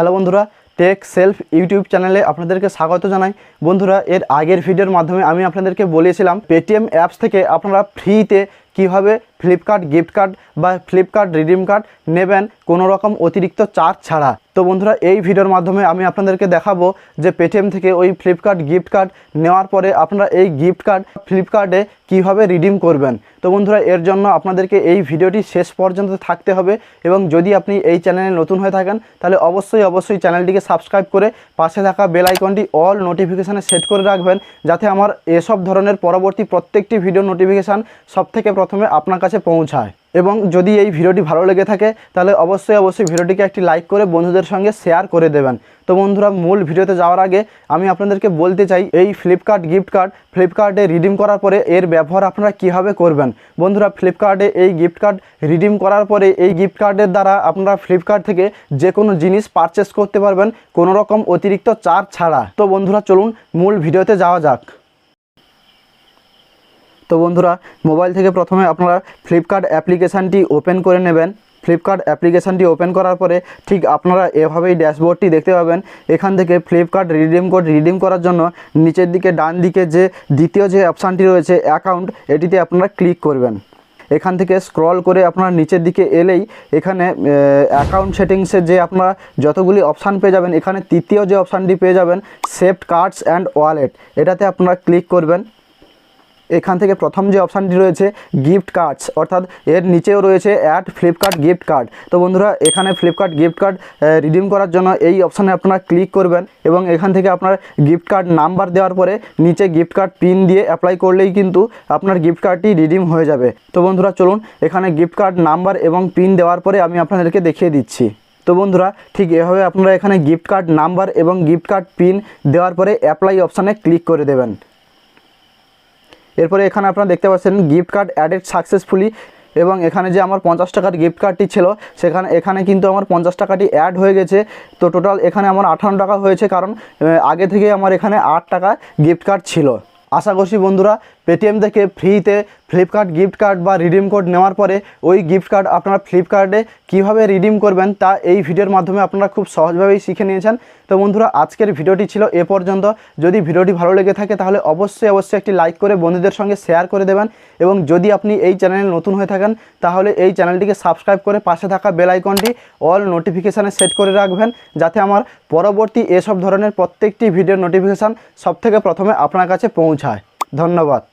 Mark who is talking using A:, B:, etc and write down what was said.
A: Hello বন্ধুরা take self YouTube চ্যানেলে আপনাদেরকে স্বাগত জানাই। বন্ধুরা, এর আগের ভিডিওর মাধ্যমে আমি আপনাদেরকে বলেছিলাম পেটিএম অ্যাপস থেকে আপনারা ফ্রিতে কীভাবে ফ্লিপকার্ট গিফট কার্ড বা ফ্লিপকার্ট রিডিম কার্ড নেবেন কোনো রকম অতিরিক্ত চার্জ ছাড়া। তো বন্ধুরা, এই ভিডিওর মাধ্যমে আমি আপনাদেরকে দেখাবো যে পেটিএম থেকে ওই ফ্লিপকার্ট গিফট কার্ড নেওয়ার পরে আপনারা এই গিফট কার্ড ফ্লিপকার্টে কীভাবে রিডিম করবেন। তো বন্ধুরা, এর জন্য আপনাদেরকে এই ভিডিওটি শেষ পর্যন্ত থাকতে হবে এবং যদি আপনি এই চ্যানেলে নতুন হয়ে থাকেন, তাহলে অবশ্যই অবশ্যই চ্যানেলটিকে সাবস্ক্রাইব করে পাশে থাকা বেল আইকনটি অল নোটিফিকেশানে সেট করে রাখবেন, যাতে আমার এসব ধরনের পরবর্তী প্রত্যেকটি ভিডিও নোটিফিকেশান সব থেকে প্রথমে আপনার কাছে পৌঁছায়। এবং যদি এই ভিডিওটি ভালো লেগে থাকে, তাহলে অবশ্যই অবশ্যই ভিডিওটিকে একটি লাইক করে বন্ধুদের সঙ্গে শেয়ার করে দেবেন। তো বন্ধুরা, মূল ভিডিওতে যাওয়ার আগে আমি আপনাদেরকে বলতে চাই, এই ফ্লিপকার্ট গিফট কার্ড ফ্লিপকার্টে রিডিম করার পরে এর ব্যবহার আপনারা কীভাবে করবেন? বন্ধুরা ফ্লিপকার্টে এই গিফট কার্ড রিডিম করার পরে এই গিফট কার্ডের দ্বারা আপনারা ফ্লিপকার্ট থেকে যে কোনো জিনিস পারচেস করতে পারবেন, কোনো রকম অতিরিক্ত চার্জ ছাড়া। তো বন্ধুরা, চলুন মূল ভিডিওতে যাওয়া যাক। তো বন্ধুরা, মোবাইল থেকে প্রথমে আপনারা ফ্লিপকার্ট অ্যাপ্লিকেশানটি ওপেন করে নেবেন। ফ্লিপকার্ট অ্যাপ্লিকেশানটি ওপেন করার পরে ঠিক আপনারা এভাবেই ড্যাশবোর্ডটি দেখতে পাবেন। এখান থেকে ফ্লিপকার্ট রিডিম কোড রিডিম করার জন্য নিচের দিকে ডান দিকে যে দ্বিতীয় যে অপশানটি রয়েছে অ্যাকাউন্ট এটিতে আপনারা ক্লিক করবেন। এখান থেকে স্ক্রল করে আপনারা নিচের দিকে এলেই এখানে অ্যাকাউন্ট সেটিংসে যে আপনারা যতগুলি অপশান পেয়ে যাবেন, এখানে তৃতীয় যে অপশানটি পেয়ে যাবেন সেফট কার্ডস অ্যান্ড ওয়ালেট এটাতে আপনারা ক্লিক করবেন। এখান থেকে প্রথম যে অপশানটি রয়েছে গিফট কার্ডস অর্থাৎ এর নিচেও রয়েছে অ্যাড ফ্লিপকার্ট গিফট কার্ড তো বন্ধুরা, এখানে ফ্লিপকার্ট গিফট কার্ড রিডিম করার জন্য এই অপশানে আপনারা ক্লিক করবেন এবং এখান থেকে আপনার গিফট কার্ড নাম্বার দেওয়ার পরে নিচে গিফট কার্ড পিন দিয়ে অ্যাপ্লাই করলেই কিন্তু আপনার গিফট কার্ডটি রিডিম হয়ে যাবে। তো বন্ধুরা, চলুন এখানে গিফট কার্ড নাম্বার এবং পিন দেওয়ার পরে আমি আপনাদেরকে দেখিয়ে দিচ্ছি। তো বন্ধুরা, ঠিক এভাবে আপনারা এখানে গিফট কার্ড নাম্বার এবং গিফট কার্ড পিন দেওয়ার পরে অ্যাপ্লাই অপশানে ক্লিক করে দেবেন। এরপরে এখানে আপনারা দেখতে পাচ্ছেন গিফট কার্ড অ্যাডেড সাকসেসফুলি এবং এখানে যে আমার পঞ্চাশ টাকার গিফট কার্ডটি ছিল, সেখানে, এখানে কিন্তু আমার পঞ্চাশ টাকাটি অ্যাড হয়ে গেছে। তো টোটাল এখানে আমার আঠান্ন টাকা হয়েছে কারণ আগে থেকে আমার এখানে আট টাকা গিফট কার্ড ছিল। আশা করছি বন্ধুরা পেটিএম থেকে ফ্রিতে ফ্লিপকার্ট গিফট কার্ড বা রিডিম কোড নেওয়ার পরে ওই গিফট কার্ড আপনারা ফ্লিপকার্টে কীভাবে রিডিম করবেন তা এই ভিডিওর মাধ্যমে আপনারা খুব সহজভাবেই শিখে নিয়েছেন। তো বন্ধুরা, আজকের ভিডিওটি ছিল এ পর্যন্ত। যদি ভিডিওটি ভালো লেগে থাকে তাহলে অবশ্যই অবশ্যই একটি লাইক করে বন্ধুদের সঙ্গে শেয়ার করে দেবেন এবং যদি আপনি এই চ্যানেলে নতুন হয়ে থাকেন তাহলে এই চ্যানেলটিকে সাবস্ক্রাইব করে পাশে থাকা বেল আইকনটি অল নোটিফিকেশানে সেট করে রাখবেন যাতে আমার পরবর্তী এসব ধরনের প্রত্যেকটি ভিডিওর নোটিফিকেশান সবথেকে প্রথমে আপনার কাছে পৌঁছায়। ধন্যবাদ।